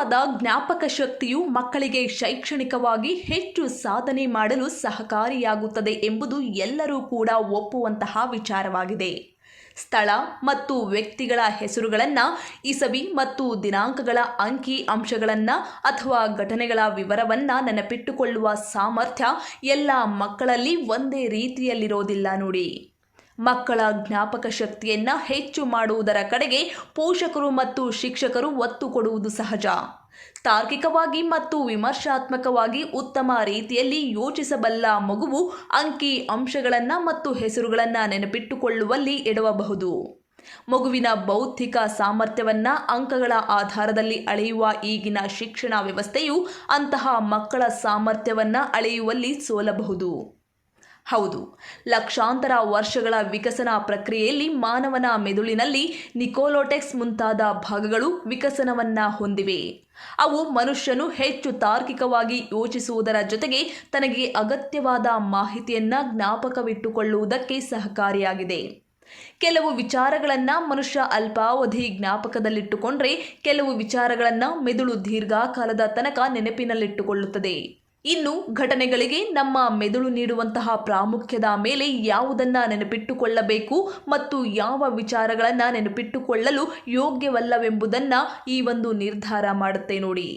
ಅಗಾಧವಾದ ಜ್ಞಾಪಕ ಶಕ್ತಿಯು ಮಕ್ಕಳಿಗೆ ಶೈಕ್ಷಣಿಕವಾಗಿ ಹೆಚ್ಚು ಸಾಧನೆ ಮಾಡಲು ಸಹಕಾರಿಯಾಗುತ್ತದೆ ಎಂಬುದು ಎಲ್ಲರೂ ಕೂಡ ಒಪ್ಪುವಂತಹ ವಿಚಾರವಾಗಿದೆ. ಸ್ಥಳ ಮತ್ತು ವ್ಯಕ್ತಿಗಳ ಹೆಸರುಗಳನ್ನು, ಇಸವಿ ಮತ್ತು ದಿನಾಂಕಗಳ ಅಂಕಿ ಅಂಶಗಳನ್ನು ಅಥವಾ ಘಟನೆಗಳ ವಿವರವನ್ನು ನೆನಪಿಟ್ಟುಕೊಳ್ಳುವ ಸಾಮರ್ಥ್ಯ ಎಲ್ಲ ಮಕ್ಕಳಲ್ಲಿ ಒಂದೇ ರೀತಿಯಲ್ಲಿರೋದಿಲ್ಲ ನೋಡಿ. ಮಕ್ಕಳ ಜ್ಞಾಪಕ ಶಕ್ತಿಯನ್ನು ಹೆಚ್ಚು ಮಾಡುವುದರ ಕಡೆಗೆ ಪೋಷಕರು ಮತ್ತು ಶಿಕ್ಷಕರು ಒತ್ತು ಕೊಡುವುದು ಸಹಜ. ತಾರ್ಕಿಕವಾಗಿ ಮತ್ತು ವಿಮರ್ಶಾತ್ಮಕವಾಗಿ ಉತ್ತಮ ರೀತಿಯಲ್ಲಿ ಯೋಚಿಸಬಲ್ಲ ಮಗುವು ಅಂಕಿ, ಅಂಶಗಳನ್ನು ಮತ್ತು ಹೆಸರುಗಳನ್ನು ನೆನಪಿಟ್ಟುಕೊಳ್ಳುವಲ್ಲಿ ಇಡಬಹುದು. ಮಗುವಿನ ಬೌದ್ಧಿಕ ಸಾಮರ್ಥ್ಯವನ್ನ ಅಂಕಗಳ ಆಧಾರದಲ್ಲಿ ಅಳೆಯುವ ಈಗಿನ ಶಿಕ್ಷಣ ವ್ಯವಸ್ಥೆಯು ಅಂತಹ ಮಕ್ಕಳ ಸಾಮರ್ಥ್ಯವನ್ನ ಅಳೆಯುವಲ್ಲಿ ಸೋಲಬಹುದು. ಹೌದು. ಲಕ್ಷಾಂತರ ವರ್ಷಗಳ ವಿಕಸನ ಪ್ರಕ್ರಿಯೆಯಲ್ಲಿ ಮಾನವನ ಮೆದುಳಿನಲ್ಲಿ ನಿಕೋಲೋಟೆಕ್ಸ್ ಮುಂತಾದ ಭಾಗಗಳು ವಿಕಸನವನ್ನ ಹೊಂದಿವೆ. ಅವು ಮನುಷ್ಯನು ಹೆಚ್ಚು ತಾರ್ಕಿಕವಾಗಿ ಯೋಚಿಸುವುದರ ಜೊತೆಗೆ ತನಗೆ ಅಗತ್ಯವಾದ ಮಾಹಿತಿಯನ್ನ ಜ್ಞಾಪಕವಿಟ್ಟುಕೊಳ್ಳುವುದಕ್ಕೆ ಸಹಕಾರಿಯಾಗಿದೆ. ಕೆಲವು ವಿಚಾರಗಳನ್ನು ಮನುಷ್ಯ ಅಲ್ಪಾವಧಿ ಜ್ಞಾಪಕದಲ್ಲಿಟ್ಟುಕೊಂಡ್ರೆ, ಕೆಲವು ವಿಚಾರಗಳನ್ನು ಮೆದುಳು ದೀರ್ಘಕಾಲದ ತನಕ ನೆನಪಿನಲ್ಲಿಟ್ಟುಕೊಳ್ಳುತ್ತದೆ. ಇನ್ನು ಘಟನೆಗಳಿಗೆ ನಮ್ಮ ಮೆದುಳು ನೀಡುವಂತಹ ಪ್ರಾಮುಖ್ಯದ ಮೇಲೆ ಯಾವುದನ್ನ ನೆನಪಿಟ್ಟುಕೊಳ್ಳಬೇಕು ಮತ್ತು ಯಾವ ವಿಚಾರಗಳನ್ನು ನೆನಪಿಟ್ಟುಕೊಳ್ಳಲು ಯೋಗ್ಯವಲ್ಲವೆಂಬುದನ್ನ ಈ ಒಂದು ನಿರ್ಧಾರ ಮಾಡುತ್ತೆ ನೋಡಿ.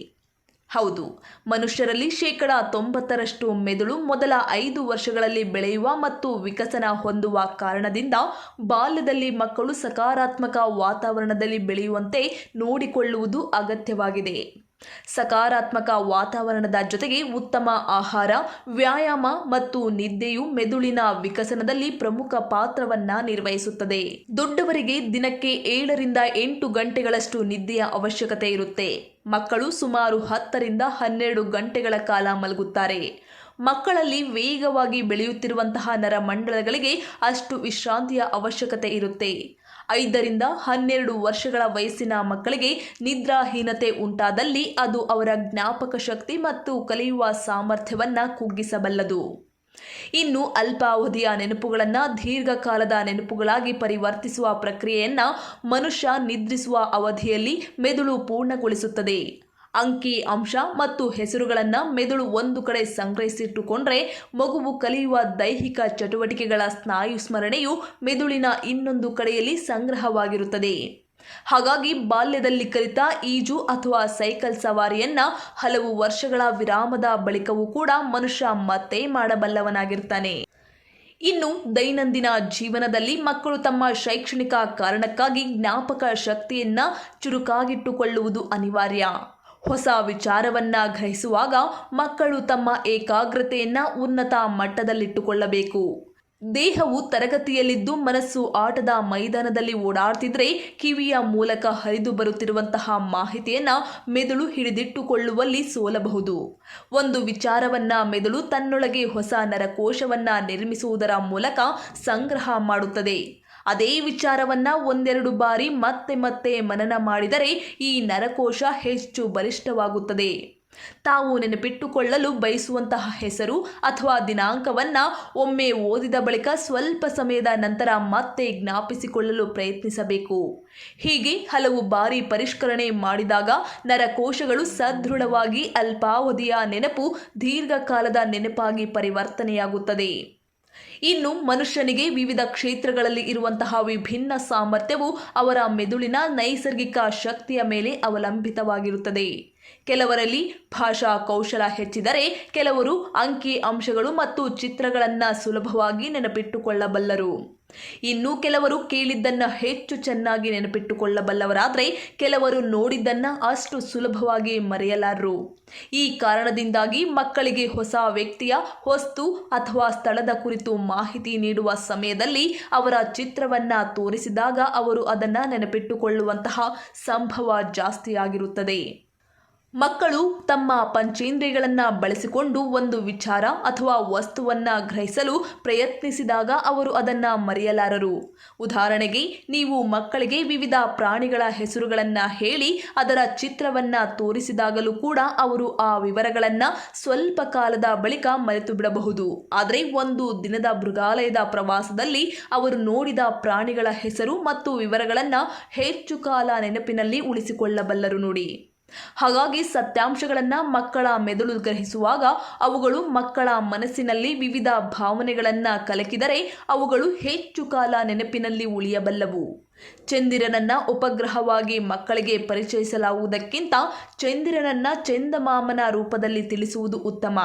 ಹೌದು, ಮನುಷ್ಯರಲ್ಲಿ ಶೇಕಡ ತೊಂಬತ್ತರಷ್ಟು ಮೆದುಳು ಮೊದಲ ಐದು ವರ್ಷಗಳಲ್ಲಿ ಬೆಳೆಯುವ ಮತ್ತು ವಿಕಸನ ಹೊಂದುವ ಕಾರಣದಿಂದ ಬಾಲ್ಯದಲ್ಲಿ ಮಕ್ಕಳು ಸಕಾರಾತ್ಮಕ ವಾತಾವರಣದಲ್ಲಿ ಬೆಳೆಯುವಂತೆ ನೋಡಿಕೊಳ್ಳುವುದು ಅಗತ್ಯವಾಗಿದೆ. ಸಕಾರಾತ್ಮಕ ವಾತಾವರಣದ ಜೊತೆಗೆ ಉತ್ತಮ ಆಹಾರ, ವ್ಯಾಯಾಮ ಮತ್ತು ನಿದ್ದೆಯು ಮೆದುಳಿನ ವಿಕಸನದಲ್ಲಿ ಪ್ರಮುಖ ಪಾತ್ರವನ್ನ ನಿರ್ವಹಿಸುತ್ತದೆ. ದೊಡ್ಡವರಿಗೆ ದಿನಕ್ಕೆ ಏಳರಿಂದ ಎಂಟು ಗಂಟೆಗಳಷ್ಟು ನಿದ್ದೆಯ ಅವಶ್ಯಕತೆ ಇರುತ್ತೆ. ಮಕ್ಕಳು ಸುಮಾರು ಹತ್ತರಿಂದ ಹನ್ನೆರಡು ಗಂಟೆಗಳ ಕಾಲ ಮಲಗುತ್ತಾರೆ. ಮಕ್ಕಳಲ್ಲಿ ವೇಗವಾಗಿ ಬೆಳೆಯುತ್ತಿರುವಂತಹ ನರಮಂಡಲಗಳಿಗೆ ಅಷ್ಟು ವಿಶ್ರಾಂತಿಯ ಅವಶ್ಯಕತೆ ಇರುತ್ತೆ. ಐದರಿಂದ ಹನ್ನೆರಡು ವರ್ಷಗಳ ವಯಸ್ಸಿನ ಮಕ್ಕಳಿಗೆ ನಿದ್ರಾಹೀನತೆ ಉಂಟಾದಲ್ಲಿ ಅದು ಅವರ ಜ್ಞಾಪಕ ಶಕ್ತಿ ಮತ್ತು ಕಲಿಯುವ ಸಾಮರ್ಥ್ಯವನ್ನ ಕುಗ್ಗಿಸಬಲ್ಲದು. ಇನ್ನು ಅಲ್ಪಾವಧಿಯ ನೆನಪುಗಳನ್ನು ದೀರ್ಘಕಾಲದ ನೆನಪುಗಳಾಗಿ ಪರಿವರ್ತಿಸುವ ಪ್ರಕ್ರಿಯೆಯನ್ನ ಮನುಷ್ಯ ನಿದ್ರಿಸುವ ಅವಧಿಯಲ್ಲಿ ಮೆದುಳು ಪೂರ್ಣಗೊಳಿಸುತ್ತದೆ. ಅಂಕಿ, ಅಂಶ ಮತ್ತು ಹೆಸರುಗಳನ್ನು ಮೆದುಳು ಒಂದು ಕಡೆ ಸಂಗ್ರಹಿಸಿಟ್ಟುಕೊಂಡ್ರೆ ಮಗುವು ಕಲಿಯುವ ದೈಹಿಕ ಚಟುವಟಿಕೆಗಳ ಸ್ನಾಯು ಸ್ಮರಣೆಯು ಮೆದುಳಿನ ಇನ್ನೊಂದು ಕಡೆಯಲ್ಲಿ ಸಂಗ್ರಹವಾಗಿರುತ್ತದೆ. ಹಾಗಾಗಿ ಬಾಲ್ಯದಲ್ಲಿ ಕಲಿತ ಈಜು ಅಥವಾ ಸೈಕಲ್ ಸವಾರಿಯನ್ನ ಹಲವು ವರ್ಷಗಳ ವಿರಾಮದ ಬಳಿಕವೂ ಕೂಡ ಮನುಷ್ಯ ಮತ್ತೆ ಮಾಡಬಲ್ಲವನಾಗಿರ್ತಾನೆ. ಇನ್ನು ದೈನಂದಿನ ಜೀವನದಲ್ಲಿ ಮಕ್ಕಳು ತಮ್ಮ ಶೈಕ್ಷಣಿಕ ಕಾರಣಕ್ಕಾಗಿ ಜ್ಞಾಪಕ ಶಕ್ತಿಯನ್ನ ಚುರುಕಾಗಿಟ್ಟುಕೊಳ್ಳುವುದು ಅನಿವಾರ್ಯ. ಹೊಸ ವಿಚಾರವನ್ನ ಗ್ರಹಿಸುವಾಗ ಮಕ್ಕಳು ತಮ್ಮ ಏಕಾಗ್ರತೆಯನ್ನ ಉನ್ನತ ಮಟ್ಟದಲ್ಲಿಟ್ಟುಕೊಳ್ಳಬೇಕು. ದೇಹವು ತರಗತಿಯಲ್ಲಿದ್ದು ಮನಸ್ಸು ಆಟದ ಮೈದಾನದಲ್ಲಿ ಓಡಾಡ್ತಿದ್ರೆ ಕಿವಿಯ ಮೂಲಕ ಹರಿದು ಬರುತ್ತಿರುವಂತಹ ಮಾಹಿತಿಯನ್ನ ಮೆದುಳು ಹಿಡಿದಿಟ್ಟುಕೊಳ್ಳುವಲ್ಲಿ ಸೋಲಬಹುದು. ಒಂದು ವಿಚಾರವನ್ನ ಮೆದುಳು ತನ್ನೊಳಗೆ ಹೊಸ ನರಕೋಶವನ್ನ ನಿರ್ಮಿಸುವುದರ ಮೂಲಕ ಸಂಗ್ರಹ ಮಾಡುತ್ತದೆ. ಅದೇ ವಿಚಾರವನ್ನ ಒಂದೆರಡು ಬಾರಿ ಮತ್ತೆ ಮತ್ತೆ ಮನನ ಮಾಡಿದರೆ ಈ ನರಕೋಶ ಹೆಚ್ಚು ಬಲಿಷ್ಠವಾಗುತ್ತದೆ. ತಾವು ನೆನಪಿಟ್ಟುಕೊಳ್ಳಲು ಬಯಸುವಂತಹ ಹೆಸರು ಅಥವಾ ದಿನಾಂಕವನ್ನ ಒಮ್ಮೆ ಓದಿದ ಬಳಿಕ ಸ್ವಲ್ಪ ಸಮಯದ ನಂತರ ಮತ್ತೆ ಜ್ಞಾಪಿಸಿಕೊಳ್ಳಲು ಪ್ರಯತ್ನಿಸಬೇಕು. ಹೀಗೆ ಹಲವು ಬಾರಿ ಪರಿಷ್ಕರಣೆ ಮಾಡಿದಾಗ ನರಕೋಶಗಳು ಸದೃಢವಾಗಿ ಅಲ್ಪಾವಧಿಯ ನೆನಪು ದೀರ್ಘಕಾಲದ ನೆನಪಾಗಿ ಪರಿವರ್ತನೆಯಾಗುತ್ತದೆ. ಇನ್ನು ಮನುಷ್ಯನಿಗೆ ವಿವಿಧ ಕ್ಷೇತ್ರಗಳಲ್ಲಿ ಇರುವಂತಹ ವಿಭಿನ್ನ ಸಾಮರ್ಥ್ಯವು ಅವರ ಮೆದುಳಿನ ನೈಸರ್ಗಿಕ ಶಕ್ತಿಯ ಮೇಲೆ ಅವಲಂಬಿತವಾಗಿರುತ್ತದೆ. ಕೆಲವರಲ್ಲಿ ಭಾಷಾ ಕೌಶಲ ಹೆಚ್ಚಿದರೆ ಕೆಲವರು ಅಂಕಿ ಅಂಶಗಳು ಮತ್ತು ಚಿತ್ರಗಳನ್ನು ಸುಲಭವಾಗಿ ನೆನಪಿಟ್ಟುಕೊಳ್ಳಬಲ್ಲರು. ಇನ್ನು ಕೆಲವರು ಕೇಳಿದ್ದನ್ನು ಹೆಚ್ಚು ಚೆನ್ನಾಗಿ ನೆನಪಿಟ್ಟುಕೊಳ್ಳಬಲ್ಲವರಾದರೆ ಕೆಲವರು ನೋಡಿದ್ದನ್ನು ಅಷ್ಟು ಸುಲಭವಾಗಿ ಮರೆಯಲಾರರು. ಈ ಕಾರಣದಿಂದಾಗಿ ಮಕ್ಕಳಿಗೆ ಹೊಸ ವ್ಯಕ್ತಿಯ ವಸ್ತು ಅಥವಾ ಸ್ಥಳದ ಕುರಿತು ಮಾಹಿತಿ ನೀಡುವ ಸಮಯದಲ್ಲಿ ಅವರ ಚಿತ್ರವನ್ನು ತೋರಿಸಿದಾಗ ಅವರು ಅದನ್ನು ನೆನಪಿಟ್ಟುಕೊಳ್ಳುವಂತಹ ಸಂಭವ ಜಾಸ್ತಿಯಾಗಿರುತ್ತದೆ. ಮಕ್ಕಳು ತಮ್ಮ ಪಂಚೇಂದ್ರಿಯಗಳನ್ನು ಬಳಸಿಕೊಂಡು ಒಂದು ವಿಚಾರ ಅಥವಾ ವಸ್ತುವನ್ನ ಗ್ರಹಿಸಲು ಪ್ರಯತ್ನಿಸಿದಾಗ ಅವರು ಅದನ್ನು ಮರೆಯಲಾರರು. ಉದಾಹರಣೆಗೆ, ನೀವು ಮಕ್ಕಳಿಗೆ ವಿವಿಧ ಪ್ರಾಣಿಗಳ ಹೆಸರುಗಳನ್ನು ಹೇಳಿ, ಅದರ ಚಿತ್ರವನ್ನು ತೋರಿಸಿದಾಗಲೂ ಕೂಡ ಅವರು ಆ ವಿವರಗಳನ್ನು ಸ್ವಲ್ಪ ಕಾಲದ ಬಳಿಕ ಮರೆತು ಬಿಡಬಹುದು ಆದರೆ ಒಂದು ದಿನದ ಮೃಗಾಲಯದ ಪ್ರವಾಸದಲ್ಲಿ ಅವರು ನೋಡಿದ ಪ್ರಾಣಿಗಳ ಹೆಸರು ಮತ್ತು ವಿವರಗಳನ್ನು ಹೆಚ್ಚು ಕಾಲ ನೆನಪಿನಲ್ಲಿ ಉಳಿಸಿಕೊಳ್ಳಬಲ್ಲರು ನೋಡಿ. ಹಾಗಾಗಿ ಸತ್ಯಾಂಶಗಳನ್ನು ಮಕ್ಕಳ ಮೆದುಳು ಗ್ರಹಿಸುವಾಗ ಅವುಗಳು ಮಕ್ಕಳ ಮನಸ್ಸಿನಲ್ಲಿ ವಿವಿಧ ಭಾವನೆಗಳನ್ನು ಕಲಕಿದರೆ ಅವುಗಳು ಹೆಚ್ಚು ಕಾಲ ನೆನಪಿನಲ್ಲಿ ಉಳಿಯಬಲ್ಲವು. ಚಂದಿರನನ್ನ ಉಪಗ್ರಹವಾಗಿ ಮಕ್ಕಳಿಗೆ ಪರಿಚಯಿಸಲಾಗುವುದಕ್ಕಿಂತ ಚಂದಿರನನ್ನ ಚಂದಮಾಮನ ರೂಪದಲ್ಲಿ ತಿಳಿಸುವುದು ಉತ್ತಮ.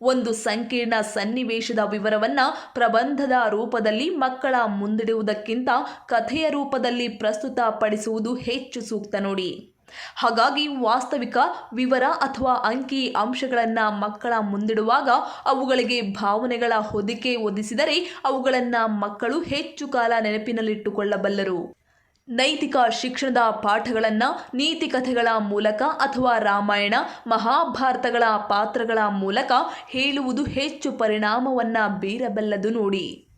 ಒಂದು ಸಂಕೀರ್ಣ ಸನ್ನಿವೇಶದ ವಿವರವನ್ನ ಪ್ರಬಂಧದ ರೂಪದಲ್ಲಿ ಮಕ್ಕಳ ಮುಂದಿಡುವುದಕ್ಕಿಂತ ಕಥೆಯ ರೂಪದಲ್ಲಿ ಪ್ರಸ್ತುತಪಡಿಸುವುದು ಹೆಚ್ಚು ಸೂಕ್ತ ನೋಡಿ. ಹಾಗಾಗಿ ವಾಸ್ತವಿಕ ವಿವರ ಅಥವಾ ಅಂಕಿ ಅಂಶಗಳನ್ನು ಮಕ್ಕಳ ಮುಂದಿಡುವಾಗ ಅವುಗಳಿಗೆ ಭಾವನೆಗಳ ಹೊದಿಕೆ ಒದಿಸಿದರೆ ಅವುಗಳನ್ನು ಮಕ್ಕಳು ಹೆಚ್ಚು ಕಾಲ ನೆನಪಿನಲ್ಲಿಟ್ಟುಕೊಳ್ಳಬಲ್ಲರು. ನೈತಿಕ ಶಿಕ್ಷಣದ ಪಾಠಗಳನ್ನು, ನೀತಿ ಕಥೆಗಳ ಮೂಲಕ ಅಥವಾ ರಾಮಾಯಣ, ಮಹಾಭಾರತಗಳ ಪಾತ್ರಗಳ ಮೂಲಕ ಹೇಳುವುದು ಹೆಚ್ಚು ಪರಿಣಾಮವನ್ನು ಬೀರಬಲ್ಲದು ನೋಡಿ.